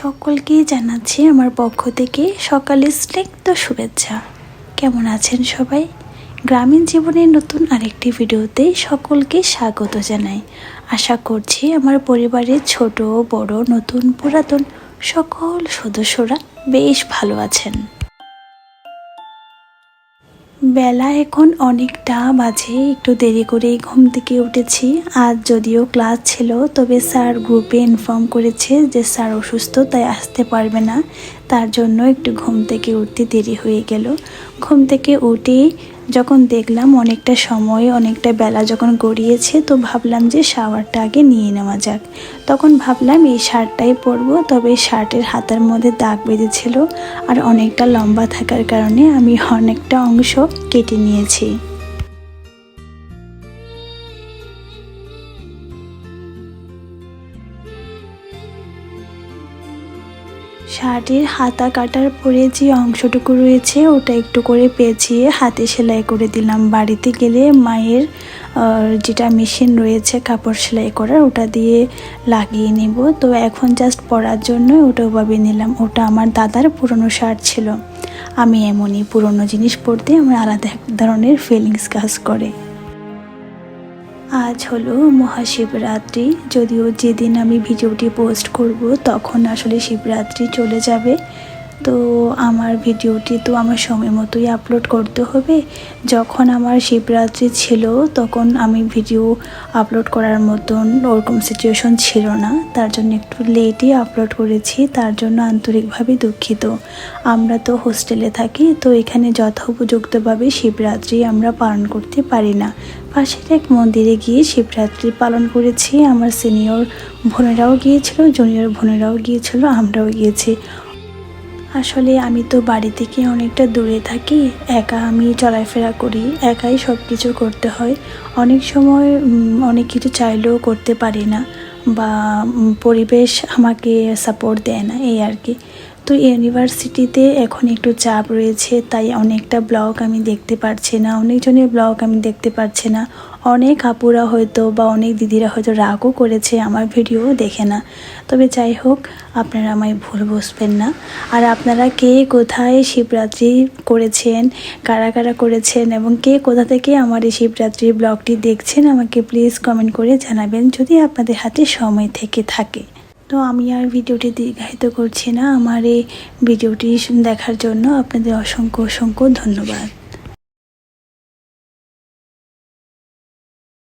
সকলকেই জানাচ্ছি আমার পক্ষ থেকে সকালে স্নিগ্ধ শুভেচ্ছা। কেমন আছেন সবাই? গ্রামীণ জীবনের নতুন আরেকটি ভিডিওতে সকলকে স্বাগত জানাই। আশা করছি আমার পরিবারের ছোট, বড়, নতুন, পুরাতন সকল সদস্যরা বেশ ভালো আছেন। বেলা এখন অনেকটা বাজে, একটু দেরি করেই ঘুম থেকে উঠেছি। আজ যদিও ক্লাস ছিল, তবে স্যার গ্রুপে ইনফর্ম করেছে যে স্যার অসুস্থ, তাই আসতে পারবে না। তার জন্য একটু ঘুম থেকে উঠতে দেরি হয়ে গেল। ঘুম থেকে উঠেই যখন দেখলাম অনেকটা সময়, অনেকটা বেলা যখন গড়িয়েছে, তো ভাবলাম যে শাওয়ারটা আগে নিয়ে নেওয়া যাক। তখন ভাবলাম এই শার্টটাই পরবো, তবে শার্টের হাতার মধ্যে দাগ বেঁধেছিল আর অনেকটা লম্বা থাকার কারণে আমি অনেকটা অংশ কেটে নিয়েছি। শার্টের হাতা কাটার পরে যে অংশটুকু রয়েছে, ওটা একটু করে পেঁচিয়ে হাতে সেলাই করে দিলাম। বাড়িতে গেলে মায়ের যেটা মেশিন রয়েছে কাপড় সেলাই করার, ওটা দিয়ে লাগিয়ে নেব। তো এখন জাস্ট পরার জন্য ওটা ওভাবে নিলাম। ওটা আমার দাদার পুরনো শার্ট ছিল। আমি এমনই পুরনো জিনিস পরতে আমার আলাদা এক ধরনের ফিলিংস কাজ করে। আজ হলো মহাশিবরাত্রি। যদিও যেদিন আমি ভিডিওটি পোস্ট করব তখন আসলে শিবরাত্রি চলে যাবে। তো আমার ভিডিওটি তো আমার সময় মতোই আপলোড করতে হবে। যখন আমার শিবরাত্রি ছিল, তখন আমি ভিডিও আপলোড করার মতন ওরকম সিচুয়েশন ছিল না। তার জন্য একটু লেটই আপলোড করেছি, তার জন্য আন্তরিকভাবে দুঃখিত। আমরা তো হোস্টেলে থাকি, তো এখানে যথোপযুক্তভাবে শিবরাত্রি আমরা পালন করতে পারি না। পাশের এক মন্দিরে গিয়ে শিবরাত্রি পালন করেছি। আমার সিনিয়র বোনেরাও গিয়েছিল জুনিয়র বোনেরাও গিয়েছিল, আমরাও গিয়েছি। আসলে আমি তো বাড়ি থেকে অনেকটা দূরে থাকি, একা আমি চলাফেরা করি, একাই সব কিছু করতে হয়। অনেক সময় অনেক কিছু চাইলেও করতে পারি না বা পরিবেশ আমাকে সাপোর্ট দেয় না, এই আর কি। তো ইউনিভার্সিটিতে এখন একটু চাপ রয়েছে, তাই অনেকটা ব্লগ আমি দেখতে পারছি না, অনেকজনের ব্লগ আমি দেখতে পারছি না। অনেক আপুরা হয়তো বা অনেক দিদিরা হয়তো রাগও করেছে আমার ভিডিও দেখে না। তবে যাই হোক, আপনারা আমায় ভুল বসবেন না। আর আপনারা কে কোথায় শিবরাত্রি করেছেন, কারা কারা করেছেন এবং কে কোথা থেকে আমার এই শিবরাত্রির ব্লগটি দেখছেন, আমাকে প্লিজ কমেন্ট করে জানাবেন যদি আপনাদের হাতে সময় থেকে থাকে। তো আমি আর ভিডিওটি দীর্ঘায়িত করছি না। আমার এই ভিডিওটি দেখার জন্য আপনাদের অসংখ্য অসংখ্য ধন্যবাদ।